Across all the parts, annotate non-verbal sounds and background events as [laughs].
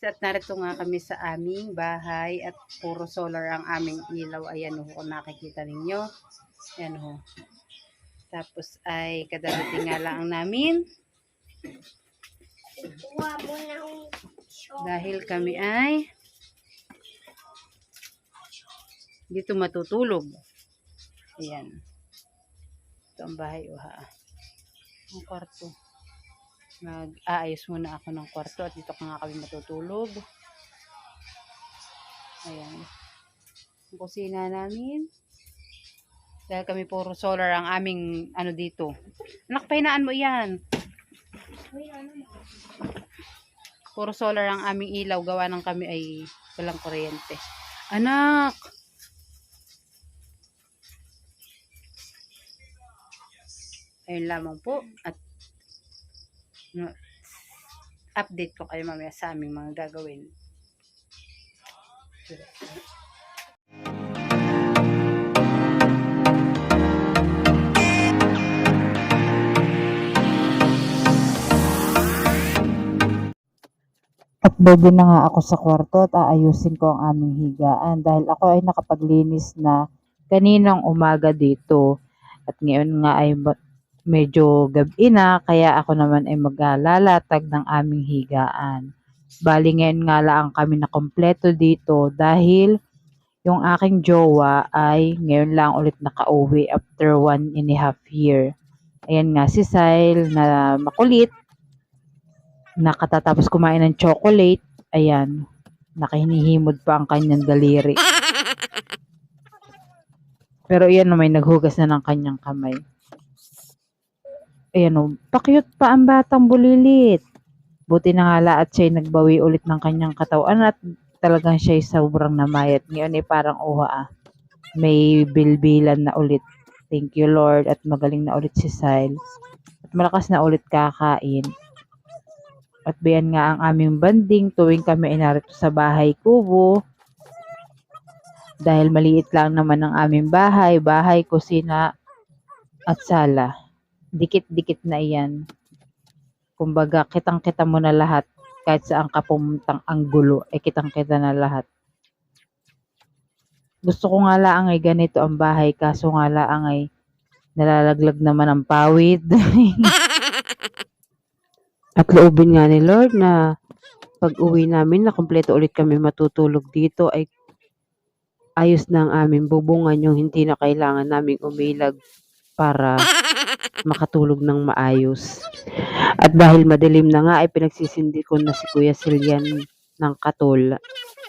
At narito nga kami sa aming bahay at puro solar ang aming ilaw. Ayan ho, kung nakikita ninyo. Ayan ho. Tapos ay kadarating nga lang namin dahil kami ay dito matutulog. Ayan. Ito ang bahay o ha. Ang kwarto. Nag-aayos muna ako ng kwarto at dito ka nga kami matutulog. Ayan. Ang kusina namin. Dahil kami puro solar ang aming ano dito. Anak, pahinaan mo yan. Puro solar ang aming ilaw. Gawa ng kami ay walang kuryente. Anak! Ayun lamang po. At no, update ko kayo mamaya sa aming mga gagawin. At baby na nga ako sa kwarto at aayusin ko ang aming higaan dahil ako ay nakapaglinis na kaninang umaga dito. At ngayon nga ay medyo gabi na kaya ako naman ay maglalalatag ng aming higaan. Bali ngayon nga lang kami na kompleto dito dahil yung aking jowa ay ngayon lang ulit nakauwi after one and a half year. Ayan nga si Sile na makulit nakatatapos kumain ng chocolate, ayan, nakahinihimod pa ang kanyang daliri. [laughs] Pero iyan may naghugas na ng kanyang kamay. Ayan o, pakyut pa ang batang bulilit. Buti na nga la at siya'y nagbawi ulit ng kanyang katawan at talagang siya'y sobrang namayat. Ngayon ay parang uha ah. May bilbilan na ulit. Thank you Lord at magaling na ulit si Sile. At malakas na ulit kakain. At bayan nga ang aming banding tuwing kami ay narito sa bahay kubo. Dahil maliit lang naman ang aming bahay, bahay, kusina, at sala. Dikit-dikit na iyan. Kumbaga, kitang-kita mo na lahat. Kahit saan ka pumuntang anggulo, ay kitang-kita na lahat. Gusto ko nga lang ay ganito ang bahay, kaso nga lang ay nalalaglag naman ang pawid. [laughs] At loobin nga ni Lord na pag uwi namin na kompleto ulit kami matutulog dito ay ayos na ang aming bubungan yung hindi na kailangan naming umilag para [laughs] makatulog ng maayos. At dahil madilim na nga ay pinagsisindi ko na si Kuya Silyan ng katul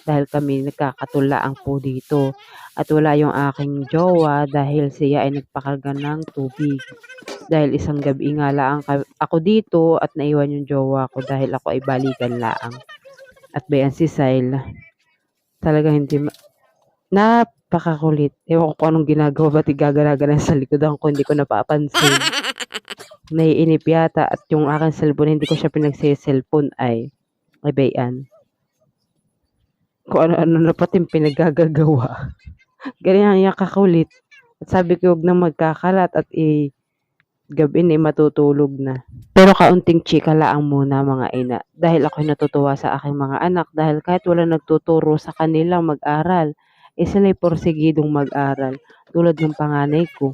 dahil kami nagkakatulaang po dito. At wala yung aking jowa dahil siya ay nagpakarga ng tubig. Dahil isang gabi nga lang ka- ako dito at naiwan yung jowa ko dahil ako ay balikan laang. At bayan si Sile, talaga hindi ma- napakakulit. Ewan ko kung anong ginagawa, ba't igagalaga sa likodan ko, hindi ko napapansin. Naiinip yata at yung aking cellphone, hindi ko siya pinagsiselfone ay, ay bayan. Kung ano-ano na pati pinaggagawa. [laughs] Ganyan yung kakulit. At sabi ko, huwag na magkakalat at i gabi na matutulog na. Pero kaunting chika laang muna mga ina. Dahil ako'y natutuwa sa aking mga anak dahil kahit wala nagtuturo sa kanila mag-aral, eh sila'y porsigidong mag-aral tulad ng panganay ko.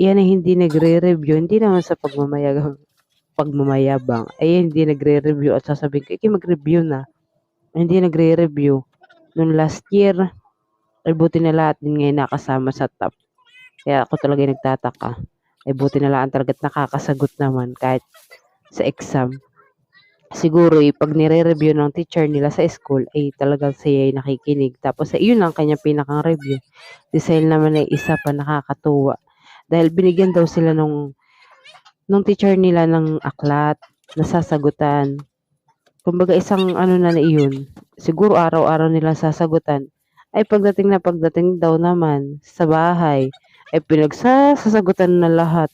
Iyan ay hindi nagre-review, hindi naman sa pagmamayabang, pagmamayabang. Ay hindi nagre-review at sasabihin ko, iki mag-review na. Hindi nagre-review. Noong last year, ay buti na lahat din ngayon nakasama sa top. Kaya ako talaga yung nagtataka. Ay buti na lang talaga nakakasagot naman kahit sa exam. Siguro eh, pag nire-review ng teacher nila sa school, ay talagang siya ay nakikinig. Tapos sa iyon lang kanyang pinakang review. Si Sale naman ay isa pa nakakatuwa. Dahil binigyan daw sila nung, nung teacher nila ng aklat, nasasagutan. Kumbaga isang ano na na iyon. Siguro araw-araw nila sasagutan. Ay pagdating na pagdating daw naman sa bahay, ay pinagsasagutan na lahat.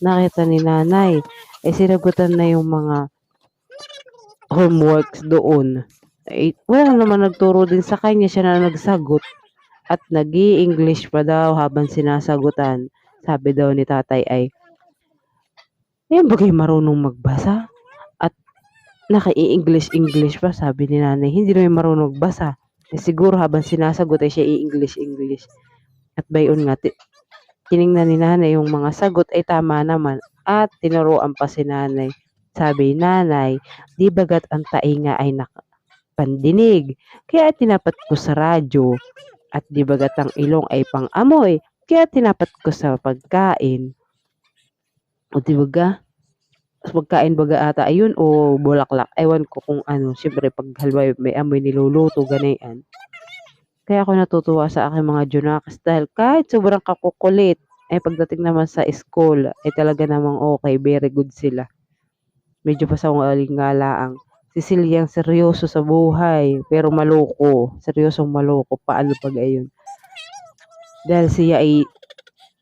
Nakita ni nanay, ay sinagutan na yung mga homeworks doon. Ay, wala naman nagturo din sa kanya, siya na nagsagot. At nag english pa daw habang sinasagutan. Sabi daw ni tatay ay, yan ba kayo marunong magbasa? At naka-i-English-English pa, sabi ni nanay. Hindi naman marunong basa. Eh, siguro habang sinasagot ay siya i-English-English. At bayon nga, ti- tiningnan ni nanay yung mga sagot ay tama naman. At tinuruan pa si nanay. Sabi, nanay, di bagat ang tainga ay nakapandinig. Kaya tinapat ko sa radyo. At di bagat ang ilong ay pang-amoy. Kaya tinapat ko sa pagkain. O di baga, pagkain baga ata ayun o bulaklak. Ewan ko kung ano. Siyempre, pag halwa may amoy niluluto, ganayan. Kaya ako natutuwa sa aking mga junaks dahil kahit sobrang kakukulit, eh pagdating naman sa school, ay talaga namang okay, very good sila. Medyo pa sa ngalaang. Si Celiang seryoso sa buhay, pero maloko. Seryosong maloko. Paano pag ayun? Dahil siya ay,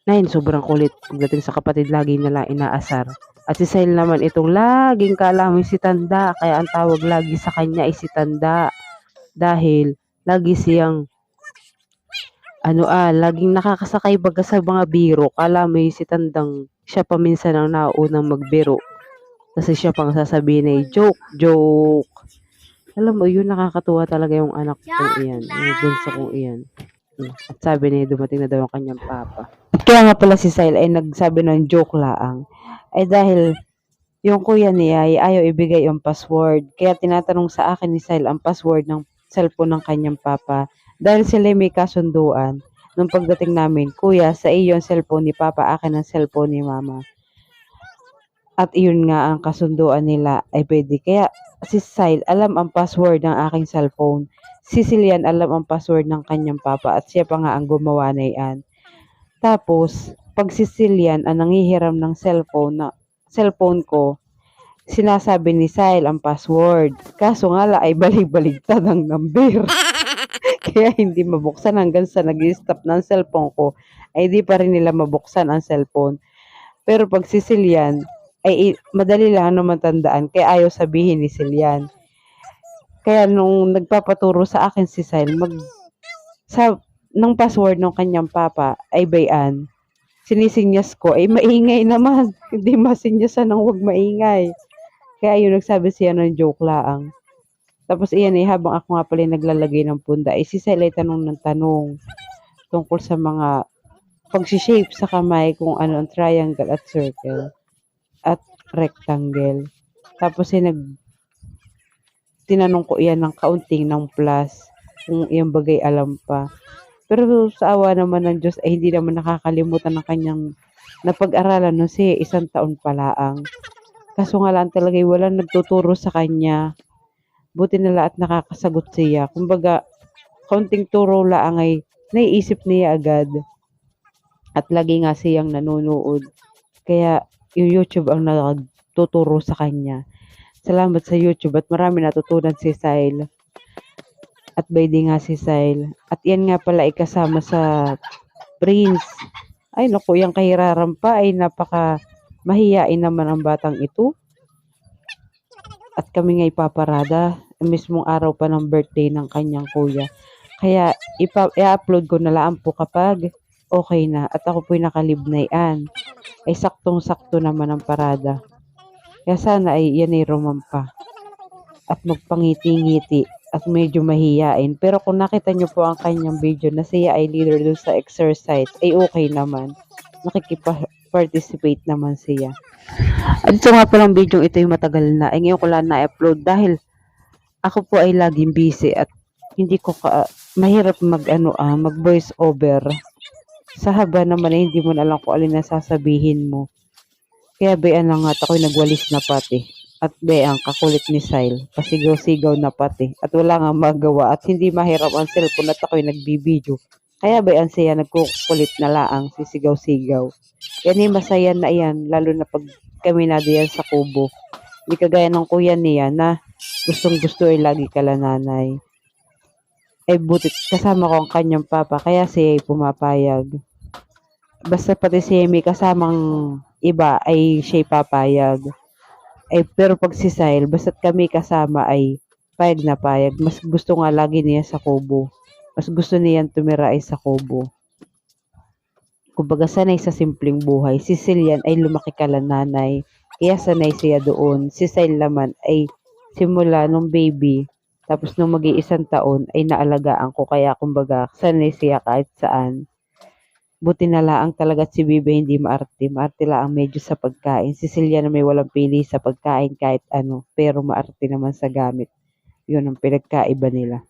nahin, sobrang kulit. Pagdating sa kapatid, lagi nila inaasar. At si Sel naman itong laging kalamoy si Tanda. Kaya ang tawag lagi sa kanya ay si Tanda. Dahil lagi siyang ano ah, laging nakakasakay baga sa mga biro. Kala mo si Tandang siya pa minsan ang naunang magbiro. Kasi siya pang sasabihin ay joke, joke. Alam mo, yun nakakatuwa talaga yung anak kong iyan. Yung bunso kong iyan. At sabi niya, dumating na daw ang kanyang papa. Kaya nga pala si Sile ay nagsabi ng joke laang. Ay dahil yung kuya niya ay ayaw ibigay yung password. Kaya tinatanong sa akin ni Sile ang password ng cellphone ng kanyang papa. Dahil sila may kasunduan. Nung pagdating namin, kuya, sa iyo yung cellphone ni papa, akin ang cellphone ni mama. At iyon nga ang kasunduan nila ay pwede. Kaya si Sile alam ang password ng aking cellphone. Si Cilian alam ang password ng kanyang papa at siya pa nga ang gumawa na iyan. Tapos, pag si Cilian ang nangihiram ng cellphone na cellphone ko, sinasabi ni Sile ang password. Kaso nga la ay balik-baligtad ang number. [laughs] Kaya hindi mabuksan hanggang sa nag stop ng cellphone ko, ay di pa rin nila mabuksan ang cellphone. Pero pag si Cilian, ay madali lang naman tandaan, kaya ayaw sabihin ni Cilian. Kaya nung nagpapaturo sa akin si Sile, mag, sa, ng password ng kanyang papa ay bayan, sinisinyas ko, ay maingay naman. [laughs] Hindi masinyasan ng huwag maingay. Kaya yun, nagsabi siya ng joke laang. Tapos iyan eh, habang ako nga pala naglalagay ng punda, eh, si Sile ay tanong ng tanong tungkol sa mga pag-shape sa kamay kung ano ang triangle at circle at rectangle. Tapos eh, nag tinanong ko iyan ng kaunting ng plus kung iyang bagay alam pa. Pero sa awa naman ng Diyos ay hindi naman nakakalimutan ng kanyang napag-aralan no si isang taon pa laang. Kaso nga lang talaga eh, walang nagtuturo sa kanya. Buti nila at nakakasagot siya. Kumbaga, kaunting turo laang ay naiisip niya agad. At lagi nga siyang nanonood. Kaya yung YouTube ang nagtuturo sa kanya. Salamat sa YouTube at marami natutunan si Sile. At pwede nga si Sile. At yan nga pala ay kasama sa Prince. Ay naku, yung kahiraran pa ay napaka mahiyain naman ang batang ito. At kami nga ipaparada. Mismong araw pa ng birthday ng kanyang kuya. Kaya i-upload ko na lang po kapag okay na. At ako po'y nakalibnayan. Ay saktong-sakto naman ang parada. Kaya sana ay yan ay rumampa. At magpangiti-ngiti at medyo mahiyain. Pero kung nakita nyo po ang kanyang video na siya ay leader dun sa exercise, ay okay naman. Nakikipa-participate naman siya. At ito nga palang video ito yung matagal na. Ay ngayon ko lang na-upload dahil ako po ay laging busy at hindi ko ka, mahirap mag ano ah, mag voice over. Sa haba naman ay hindi mo na alam kung alin na sasabihin mo. Kaya bayan lang at ako'y nagwalis na pati. At ang kakulit ni Sile, pasigaw-sigaw na pati. At wala nga magawa at hindi mahirap ang cellphone at ako'y nagbibideo. Kaya bayan siya nagkukulit na laang sisigaw-sigaw. Yan ay masaya na yan, lalo na pag kami na diyan sa kubo. Hindi kagaya ng kuya niya na gustong gusto ay lagi kala nanay. Eh butit kasama ko ang kanyang papa, kaya siya ay pumapayag. Basta pati siya may kasamang iba ay siya papayag. Eh, pero pag si Sile, basta't kami kasama ay payag na payag. Mas gusto nga lagi niya sa kubo. Mas gusto niyan tumira ay sa kubo. Kumbaga sanay sa simpleng buhay. Si Cilian ay lumaki kala nanay. Kaya sanay siya doon. Si Sile naman ay simula nung baby. Tapos nung mag-iisang taon ay naalagaan ko kaya kumbaga sanay siya kahit saan. Buti na lang talaga si Bibi hindi maarte. Maarte lang medyo sa pagkain. Si Celia na may walang pili sa pagkain kahit ano. Pero maarte naman sa gamit. Yun ang pinagkaiba nila.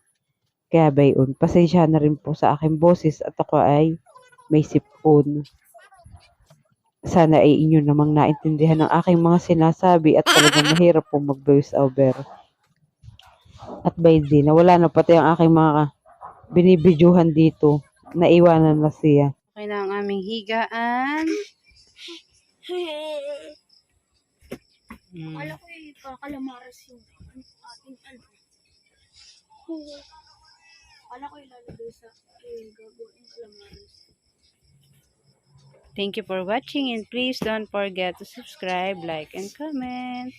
Kaya bayon, pasensya na rin po sa aking boses at ako ay may sipon. Sana ay inyo namang naintindihan ng aking mga sinasabi at talagang mahirap po mag-voice over. At by the nawala na pati ang aking mga binibidyuhan dito. Naiwanan na siya. Okay na ang aming higaan. Mm. Akala ko eh, kakalamaras yung ating ano. Akala ko ilalagay sa eh, gagawin kalamaras. Thank you for watching and please don't forget to subscribe, like, and comment.